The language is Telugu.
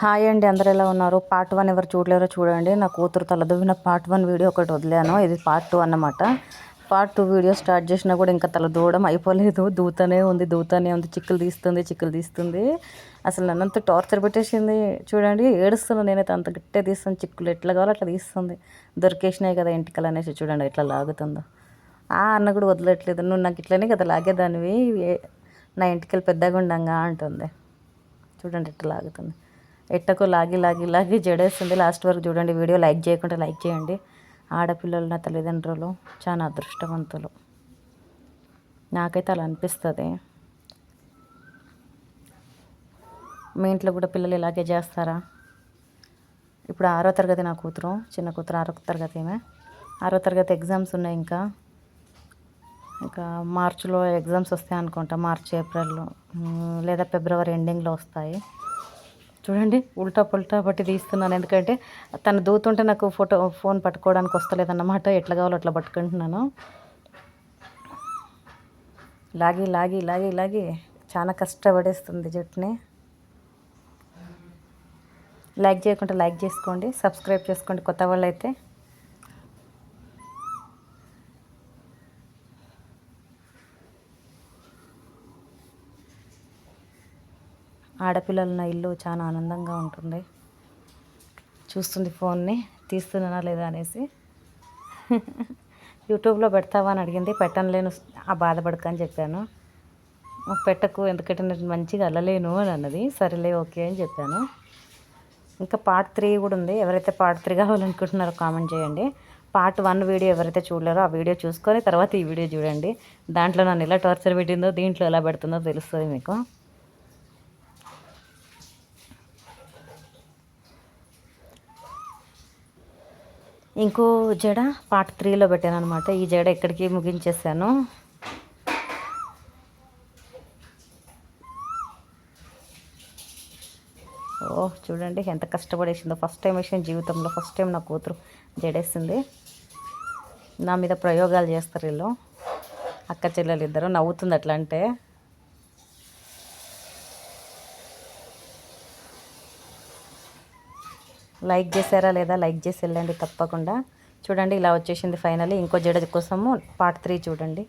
హాయ్ అండి అందరు ఎలా ఉన్నారు? పార్ట్ వన్ ఎవరు చూడలేరో చూడండి. నా కూతురు తలదువ్విన పార్ట్ వన్ వీడియో ఒకటి వదిలాను. ఇది పార్ట్ టూ అన్నమాట. పార్ట్ టూ వీడియో స్టార్ట్ చేసినా కూడా ఇంకా తల దూవడం అయిపోలేదు. దూతనే ఉంది దూతనే ఉంది. చిక్కులు తీస్తుంది చిక్కులు తీస్తుంది. అసలు నన్నంత టార్చర్ పెట్టేసింది చూడండి. ఏడుస్తున్నాను నేనైతే అంత గట్టే తీస్తాను చిక్కులు ఎట్లా కావాలో అట్లా తీస్తుంది. దొరికేసినాయి కదా ఇంటికలు అనేసి చూడండి ఎట్లా లాగుతుందో. ఆ అన్న కూడా వదలట్లేదు. నువ్వు నాకు ఇట్లనే కదా లాగేదానివి? నా ఇంటికెళ్ళి పెద్దగా ఉండంగా అంటుంది. చూడండి ఎట్లా లాగుతుంది. ఎట్టకు లాగి లాగి లాగి జడేస్తుంది. లాస్ట్ వరకు చూడండి వీడియో. లైక్ చేయకుండా లైక్ చేయండి. ఆడపిల్లలు నా తల్లిదండ్రులు చాలా అదృష్టవంతులు. నాకైతే అలా అనిపిస్తుంది. మీ ఇంట్లో కూడా పిల్లలు ఇలాగే చేస్తారా? ఇప్పుడు ఆరో తరగతి నా కూతురు. చిన్న కూతురు ఆరో తరగతి ఏమే ఆరో తరగతి ఎగ్జామ్స్ ఉన్నాయి ఇంకా. ఇంకా మార్చిలో ఎగ్జామ్స్ వస్తాయి అనుకుంటా. మార్చి ఏప్రిల్లో. లేదా ఫిబ్రవరి ఎండింగ్లో వస్తాయి. చూడండి ఉల్టా పుల్టా పట్టి తీస్తున్నాను. ఎందుకంటే తను దూతుంటే నాకు ఫోటో ఫోన్ పట్టుకోవడానికి వస్తలేదన్నమాట. ఎట్లా కావాలో అట్లా పట్టుకుంటున్నాను. లాగి లాగి లాగి లాగి. చాలా కష్టపడేస్తుంది జుట్టుని. లైక్ చేయకుండా లైక్ చేసుకోండి సబ్స్క్రైబ్ చేసుకోండి కొత్త వాళ్ళు అయితే ఆడపిల్లలన్న ఇల్లు చాలా ఆనందంగా ఉంటుంది. చూస్తుంది ఫోన్ని తీస్తున్నానా లేదా అనేసి. యూట్యూబ్లో పెడతావా అని అడిగింది. పెట్టనులేను ఆ బాధపడక అని చెప్పాను. పెట్టకు ఎందుకంటే నేను మంచిగా అల్లలేను అని అన్నది. సరేలే ఓకే అని చెప్పాను. ఇంకా పార్ట్ త్రీ కూడా ఉంది. ఎవరైతే పార్ట్ త్రీ కావాలనుకుంటున్నారో కామెంట్ చేయండి. పార్ట్ వన్ వీడియో ఎవరైతే చూడలేరో ఆ వీడియో చూసుకొని తర్వాత ఈ వీడియో చూడండి. దాంట్లో నన్ను ఎలా టార్చర్ పెట్టిందో దీంట్లో ఎలా పెడుతుందో తెలుస్తుంది మీకు. ఇంకో జడ పార్ట్ త్రీలో పెట్టాను అనమాట ఈ జడ ఎక్కడికి ముగించేసాను? ఓ చూడండి ఎంత కష్టపడేసిందో. ఫస్ట్ టైం వేసిన జీవితంలో ఫస్ట్ టైం నా కూతురు జడేసింది. నా మీద ప్రయోగాలు చేస్తారు వీళ్ళు. అక్క చెల్లెలు ఇద్దరు నవ్వుతుంది అట్లా అంటే. లైక్ చేశారా లేదా లైక్ చేసి వెళ్ళండి తప్పకుండా. చూడండి ఇలా వచ్చేసింది ఫైనల్. ఇంకో జడ కోసము పార్ట్ త్రీ చూడండి.